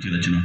ची रचना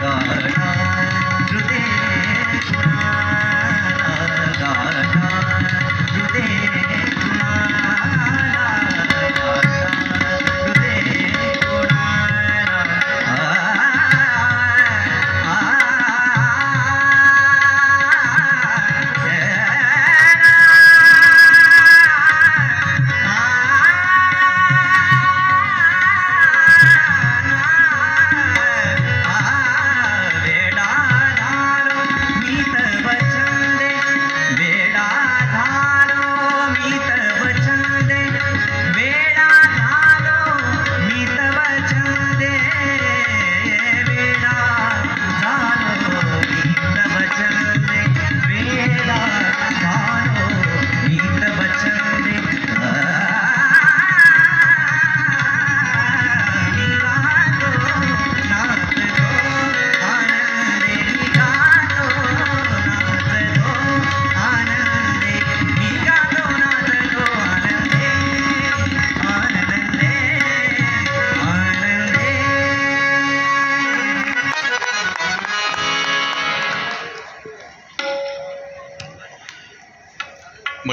God.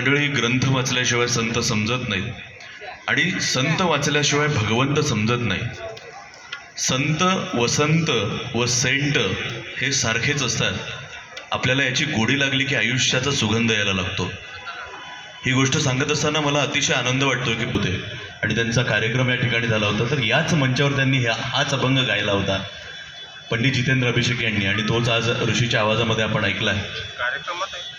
मंडळी ग्रंथ वाचल्याशिवाय संत समजत नाहीत. आणि संत वाचल्याशिवाय भगवंत समजत नाही संत वसंत व सेंट हे सारखेच असतात. आपल्याला याची गोडी लागली की आयुष्याचा सुगंध यायला लागतो. ही गोष्ट सांगत असताना मला अतिशय आनंद वाटतो की पुते आणि त्यांचा कार्यक्रम या ठिकाणी झाला होता. तर याच मंचावर त्यांनी ह्या हाच अभंग गायला होता. पंडित जितेंद्र अभिषेक यांनी. आणि तोच आज ऋषीच्या आवाजामध्ये आपण ऐकला आहे. कार्यक्रमात आहे.